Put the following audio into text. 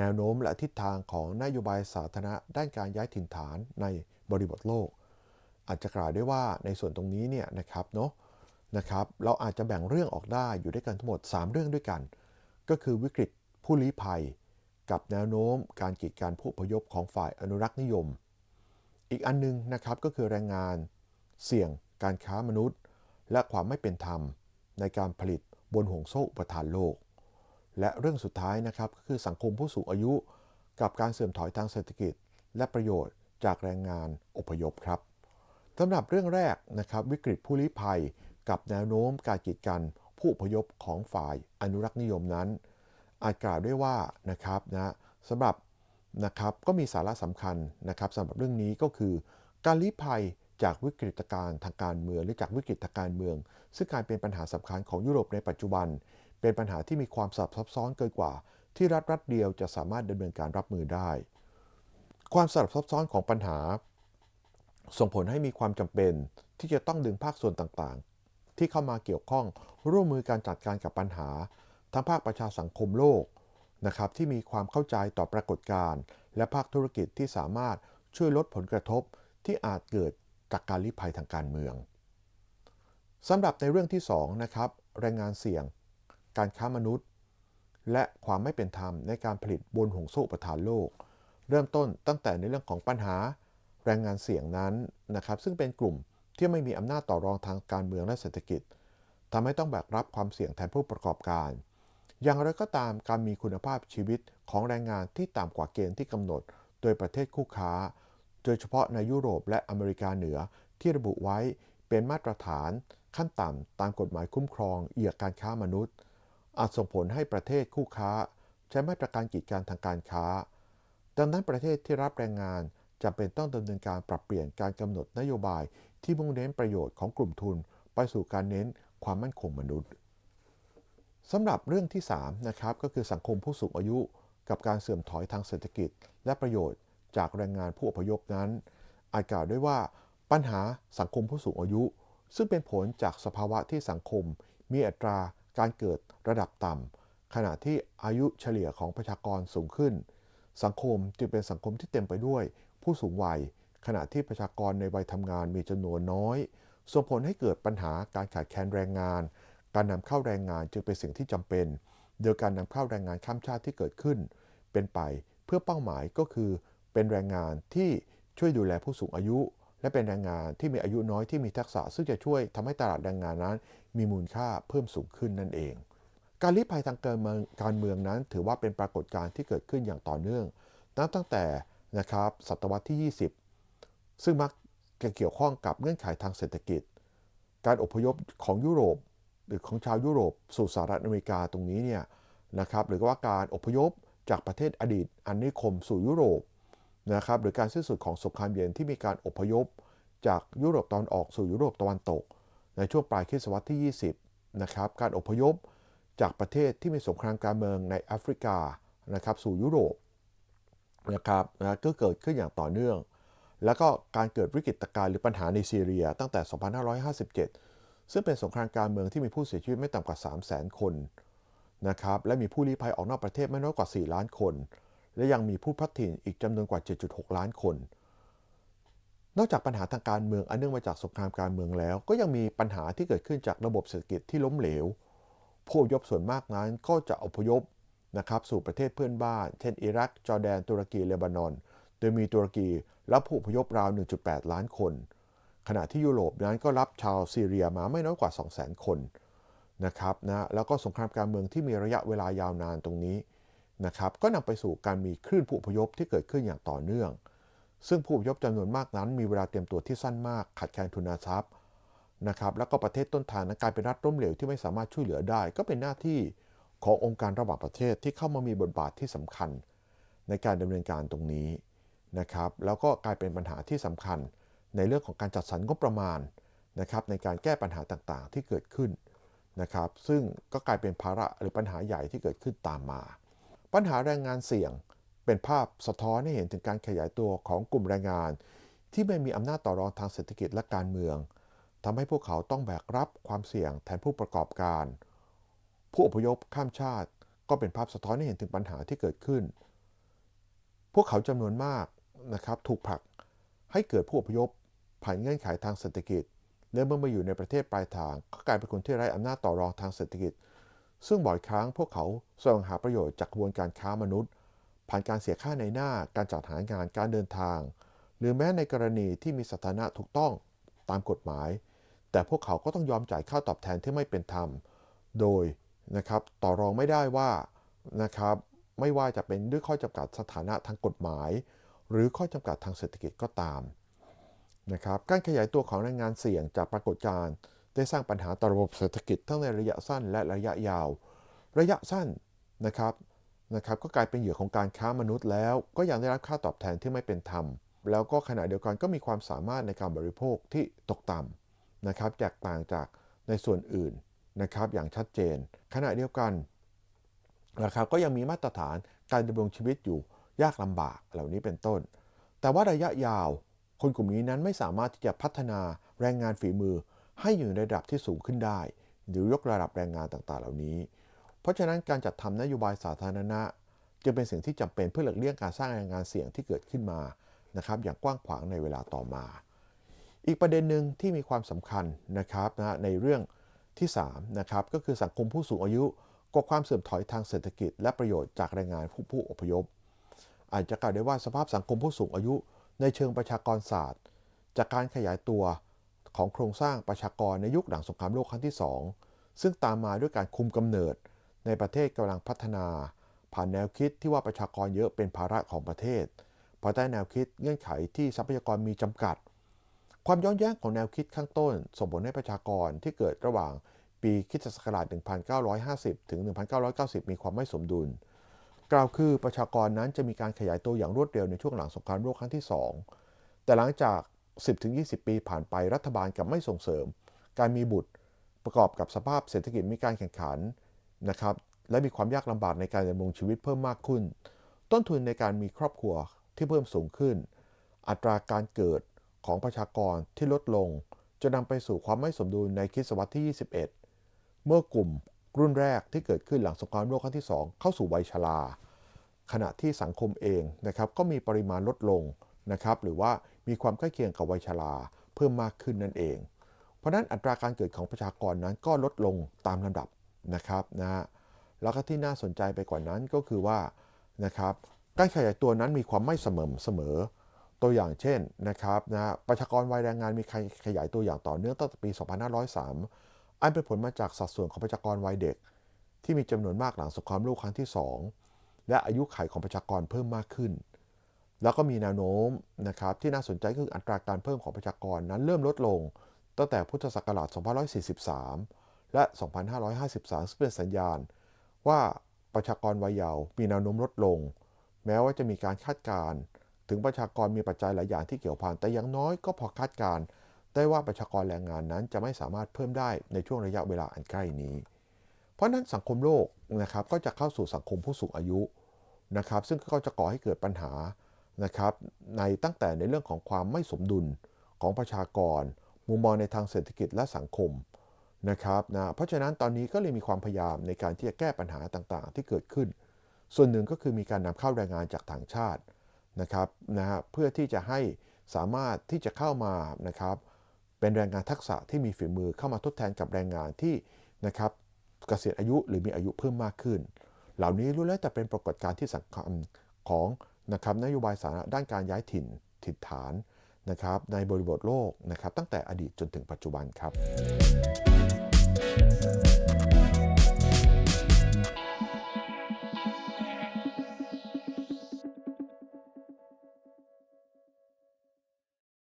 แนวโน้มและทิศทางของนโยบายสาธารณะด้านการย้ายถิ่นฐานในบริบทโลก อาจจะกล่าวได้ว่าในส่วนตรงนี้เนี่ยนะครับเนาะนะครับเราอาจจะแบ่งเรื่องออกได้อยู่ด้วยกันทั้งหมด 3 เรื่องด้วยกัน ก็คือวิกฤตผู้ลี้ภัย กับแนวโน้มการกีดการผู้พยพของฝ่ายอนุรักษ์นิยม อีกอันนึงนะครับก็คือแรงงาน เสี่ยง การค้ามนุษย์ และความไม่เป็นธรรม ในการผลิตบนห่วงโซ่อุปทานโลก และเรื่องสุดท้ายนะครับก็คือสังคมผู้สูงอายุกับการเสื่อมถอยทางเศรษฐกิจ และประโยชน์จากแรงงานอพยพครับสำหรับเรื่องแรกนะครับวิกฤตผู้ลี้ภัย กับแนวโน้มการกีดกันผู้อพยพของฝ่ายอนุรักษ์นิยมนั้น อาจกล่าวได้ว่านะครับนะสำหรับนะครับก็มีสาระสำคัญนะครับสำหรับเรื่องนี้ก็คือ การลี้ภัยจากวิกฤตการณ์ทางการเมืองหรือจากวิกฤตการเมือง ซึ่งการเป็นปัญหาสำคัญของยุโรปในปัจจุบัน เป็นปัญหาที่มีความซับซ้อนเกินกว่า ที่รัฐรัฐเดียวจะสามารถดำเนินการรับมือได้ ความสลับซับซ้อนของปัญหา ส่งผลให้มีความจำเป็นที่จะต้องดึงภาคส่วนต่างๆ ที่เข้ามาเกี่ยวข้องร่วมมือการจัดการกับปัญหา ทั้งภาคประชาสังคมโลกนะครับที่มีความเข้าใจต่อปรากฏการณ์และภาคธุรกิจที่สามารถช่วยลดผลกระทบที่อาจเกิดจากการลี้ภัยทางการเมืองสำหรับในเรื่องที่2นะครับแรงงานเสี่ยง การค้ามนุษย์ และความไม่เป็นธรรมในการผลิตบนห่วงโซ่ประทานโลก เริ่มต้นตั้งแต่ในเรื่องของปัญหาแรงงานเสี่ยงนั้นนะครับ ซึ่งเป็นกลุ่มที่ไม่มีอำนาจต่อรองทางการเมืองและเศรษฐกิจทำให้ต้องแบกรับความเสี่ยงแทนผู้ประกอบการ อย่างไรก็ตามการมีคุณภาพชีวิตของแรงงานที่ต่ำกว่าเกณฑ์ที่กำหนด โดยประเทศคู่ค้า โดยเฉพาะในยุโรปและอเมริกาเหนือที่ระบุไว้เป็นมาตรฐานขั้นต่ำตามกฎหมายคุ้มครองเหยื่อการค้ามนุษย์ อาจส่งผลให้ประเทศคู่ค้า ใช้มาตรการกีดกันทางการค้า ดังนั้นประเทศที่รับแรงงานจำเป็นต้องดำเนินการปรับเปลี่ยนการกำหนดนโยบายที่มุ่งเน้นประโยชน์ของกลุ่มทุน ไปสู่การเน้นความมั่นคงมนุษย์สำหรับเรื่องที่3นะครับก็คือสังคมผู้สูงอายุ กับการเสื่อมถอยทางเศรษฐกิจ และประโยชน์จากแรงงานผู้อพยพนั้น อาจกล่าวได้ว่าปัญหาสังคมผู้สูงอายุ ซึ่งเป็นผลจากสภาวะที่สังคม มีอัตรา การเกิดระดับต่ำขณะที่อายุเฉลี่ยของประชากรสูงขึ้น สังคมจึงเป็นสังคมที่เต็มไปด้วยผู้สูงวัย ขณะที่ประชากรในวัยทำงานมีจำนวนน้อย ส่งผลให้เกิดปัญหาการขาดแคลนแรงงาน การนำเข้าแรงงานจึงเป็นสิ่งที่จำเป็น โดยการนำเข้าแรงงานข้ามชาติที่เกิดขึ้น เป็นไปเพื่อเป้าหมายก็คือ เป็นแรงงานที่ช่วยดูแลผู้สูงอายุ และเป็นแรงงานที่มีอายุน้อยที่มีทักษะซึ่งจะช่วยทำให้ตลาดแรงงานนั้น มีมูลค่าเพิ่มสูงขึ้นนั่นเอง การลี้ภัยทางการเมืองการเมืองนั้น ถือว่าเป็นปรากฏการณ์ที่เกิดขึ้นอย่างต่อเนื่อง นับตั้งแต่นะครับศตวรรษที่ 20 ซึ่งมักจะเกี่ยวข้องกับเงื่อนไขทางเศรษฐกิจ การอพยพของยุโรป หรือของชาวยุโรป สู่สหรัฐอเมริกาตรงนี้เนี่ยนะครับหรือว่าการอพยพจากประเทศอดีตอันนิคมสู่ยุโรป นะครับหรือการสิ้นสุดของสงครามเย็นที่มีการอพยพ จากยุโรปตอนออกสู่ยุโรปตะวันตก ในช่วงปลายคศวรรษที่ 20 นะครับการอพยพจากประเทศที่มีสงครามการเมืองในแอฟริกานะครับสู่ยุโรปนะครับนะก็เกิดขึ้นอย่างต่อเนื่อง แล้วก็การเกิดวิกฤตการณ์หรือปัญหาในซีเรียตั้งแต่ 2557 ซึ่งเป็นสงครามการเมืองที่มีผู้เสียชีวิตไม่ต่ำกว่า 300,000 คนนะครับและมีผู้ลี้ภัยออกนอกประเทศไม่น้อยกว่า 4 ล้านคน และยังมีผู้พัดถิ่นอีกจำนวนกว่า 7.6 ล้านคน นอกจากปัญหาทางการเมืองอันเนื่องมาจากสงครามการเมืองแล้ว ก็ยังมีปัญหาที่เกิดขึ้นจากระบบเศรษฐกิจที่ล้มเหลว ผู้อพยพส่วนมากนั้นก็จะอพยพนะครับสู่ประเทศเพื่อนบ้าน เช่นอิรัก จอร์แดน ตุรกี เลบานอน โดยมีตุรกีรับผู้อพยพราว 1.8 ล้านคน ขณะที่ยุโรปนั้นก็รับชาวซีเรียมาไม่น้อยกว่า 200,000 คนนะครับนะแล้วก็สงครามการเมืองที่มีระยะเวลายาวนานตรงนี้ นะครับก็นำไปสู่การมีคลื่นผู้อพยพที่เกิดขึ้นอย่างต่อเนื่อง ซึ่งผู้อพยพจำนวนมากนั้น มีเวลาเตรียมตัวที่สั้นมากขาดแคลนทุนทรัพย์นะครับแล้วก็ประเทศต้นทางนั้นกลายเป็นรัฐล้มเหลวที่ไม่สามารถช่วยเหลือได้ ก็เป็นหน้าที่ขององค์การระหว่างประเทศที่เข้ามามีบทบาทที่สำคัญ ในการดำเนินการตรงนี้นะครับแล้วก็กลายเป็นปัญหาที่สำคัญ ในเรื่องของการจัดสรรงบประมาณนะครับในการแก้ปัญหาต่างๆที่เกิดขึ้นนะครับซึ่งก็กลายเป็นภาระหรือปัญหาใหญ่ที่เกิดขึ้นตามมา ปัญหาแรงงานเสี่ยง เป็นภาพสะท้อนให้เห็นถึงการขยายตัวของกลุ่มแรงงาน ที่ไม่มีอำนาจต่อรองทางเศรษฐกิจและการเมืองทำให้พวกเขาต้องแบกรับความเสี่ยงแทนผู้ประกอบการ ผู้อพยพข้ามชาติ ก็เป็นภาพสะท้อนให้เห็นถึงปัญหาที่เกิดขึ้น พวกเขาจำนวนมากนะครับถูกผลักให้เกิดผู้อพยพผ่านเงื่อนไขทางเศรษฐกิจและเมื่อมาอยู่ในประเทศปลายทางก็กลายเป็นคนที่ไร้อำนาจต่อรองทางเศรษฐกิจ ซึ่งบ่อยครั้งพวกเขาแสวงหาประโยชน์จากกระบวนการค้ามนุษย์ ผ่านการเสียค่าในหน้าการจัดหางานการเดินทาง หรือแม้ในกรณีที่มีสถานะถูกต้องตามกฎหมาย แต่พวกเขาก็ต้องยอมจ่ายค่าตอบแทนที่ไม่เป็นธรรม โดยนะครับต่อรองไม่ได้ว่านะครับไม่ว่าจะเป็นด้วยข้อจำกัดสถานะทางกฎหมาย หรือข้อจำกัดทางเศรษฐกิจก็ตามนะครับการขยายตัวของแรงงานเสี่ยงจากปรากฏการณ์ ได้สร้างปัญหาต่อระบบเศรษฐกิจทั้งในระยะสั้นและระยะยาว ระยะสั้นนะครับนะครับก็กลายเป็นเหยื่อของการค้ามนุษย์แล้ว ก็ยังได้รับค่าตอบแทนที่ไม่เป็นธรรม แล้วก็ขณะเดียวกันก็มีความสามารถในการบริโภคที่ตกต่ำนะครับแตกต่างจากในส่วนอื่นนะครับอย่างชัดเจน ขณะเดียวกันนะครับก็ยังมีมาตรฐานการดำรงชีวิตอยู่ยากลำบากเหล่านี้เป็นต้น แต่ว่าระยะยาว คนกลุ่มนี้นั้นไม่สามารถที่จะพัฒนาแรงงานฝีมือ ให้อยู่ในระดับที่สูงขึ้นได้ หรือยกระดับแรงงานต่างๆ เหล่านี้ เพราะฉะนั้นการจัดทำนโยบายสาธารณะ จึงเป็นสิ่งที่จำเป็นเพื่อหลีกเลี่ยงการสร้างแรงงานเสี่ยงที่เกิดขึ้นมานะครับอย่างกว้างขวางในเวลาต่อมา อีกประเด็นหนึ่งที่มีความสำคัญนะครับนะในเรื่องที่3นะครับก็คือสังคมผู้สูงอายุกับความเสื่อมถอยทางเศรษฐกิจ และประโยชน์จากแรงงานผู้ผู้อพยพ อาจจะกล่าวได้ว่าสภาพสังคมผู้สูงอายุ ในเชิงประชากรศาสตร์ จากการขยายตัว ของโครงสร้างประชากรในยุคหลังสงครามโลกครั้งที่ 2 ซึ่งตามมาด้วยการคุมกำเนิด ในประเทศกำลังพัฒนา ผ่านแนวคิดที่ว่าประชากรเยอะเป็นภาระของประเทศภายใต้แนวคิดเงื่อนไขที่ทรัพยากรมีจำกัด ความย้อนแย้งของแนวคิดข้างต้น ส่งผลให้ประชากรที่เกิดระหว่างปีคิสตศักราช 1950 ถึง 1990 มีความไม่สมดุล กล่าวคือประชากรนั้นจะมีการขยายตัวอย่างรวดเร็วในช่วงหลังสงครามโลกครั้งที่ 2 แต่หลังจาก 10-20 ปีผ่านไปรัฐบาลกับไม่ส่งเสริม การมีบุตรประกอบกับสภาพเศรษฐกิจมีการแข่งขันนะครับและมีความยากลำบากในการดำรงชีวิตเพิ่มมากขึ้น ต้นทุนในการมีครอบครัวที่เพิ่มสูงขึ้น อัตราการเกิดของประชากรที่ลดลง จะนำไปสู่ความไม่สมดุลในคริสตศตวรรษที่ 21 เมื่อกลุ่มรุ่นแรกที่เกิดขึ้นหลังสงครามโลกครั้งที่ 2 เข้าสู่วัยชรา ขณะที่สังคมเองนะครับก็มีปริมาณลดลงนะครับหรือว่า มีความใกล้เคียงกับวัยชราเพิ่มมากขึ้นนั่นเอง เพราะนั้นอัตราการเกิดของประชากรนั้นก็ลดลงตามลำดับนะครับนะฮะแล้วก็ที่น่าสนใจไปกว่านั้นก็คือว่านะครับการขยายตัวนั้นมีความไม่เสมอเสมอ ตัวอย่างเช่นนะครับนะประชากรวัยแรงงานมีการขยายตัวอย่างต่อเนื่องตั้งแต่ปี 2503 อันเป็นผลมาจากสัดส่วนของประชากรวัยเด็ก ที่มีจำนวนมากหลังสงครามโลกครั้งที่ 2 และอายุขัยของประชากรเพิ่มมากขึ้น แล้วก็มีแนวโน้มนะครับที่น่าสนใจคืออัตราการเพิ่มของประชากรนั้นเริ่มลดลง ตั้งแต่พุทธศักราช 2543 และ 2553ซึ่งเป็นสัญญาณ ว่าประชากรวัยเยาว์มีแนวโน้มลดลง แม้ว่าจะมีการคาดการณ์ถึงประชากรมีปัจจัยหลายอย่างที่เกี่ยวพันแต่อยังน้อยก็พอคาดการณ์ได้ว่าประชากรแรงงานนั้นจะไม่สามารถเพิ่มได้ในช่วงระยะเวลาอันใกล้นี้ เพราะนั้นสังคมโลกนะครับก็จะเข้าสู่สังคมผู้สูงอายุนะครับซึ่งก็จะก่อให้เกิดปัญหา นะครับในตั้งแต่ในเรื่องของความไม่สมดุลของประชากร มุมมองในทางเศรษฐกิจและสังคมนะครับนะเพราะฉะนั้นตอนนี้ก็เลยมีความพยายามในการที่จะแก้ปัญหาต่างๆ ที่เกิดขึ้น ส่วนหนึ่งก็คือมีการนำเข้าแรงงานจากต่างชาตินะครับนะฮะเพื่อที่จะให้สามารถที่จะเข้ามานะครับเป็นแรงงานทักษะที่มีฝีมือเข้ามาทดแทนกับแรงงานที่นะครับเกษียณอายุหรือมีอายุเพิ่มมากขึ้น เหล่านี้รู้แล้วแต่เป็นปรากฏการณ์ที่สำคัญของ นะครับนโยบายสาธารณะด้านการย้ายถิ่นถิ่นฐานนะครับในบริบทโลกนะครับตั้งแต่อดีตจนถึงปัจจุบันครับ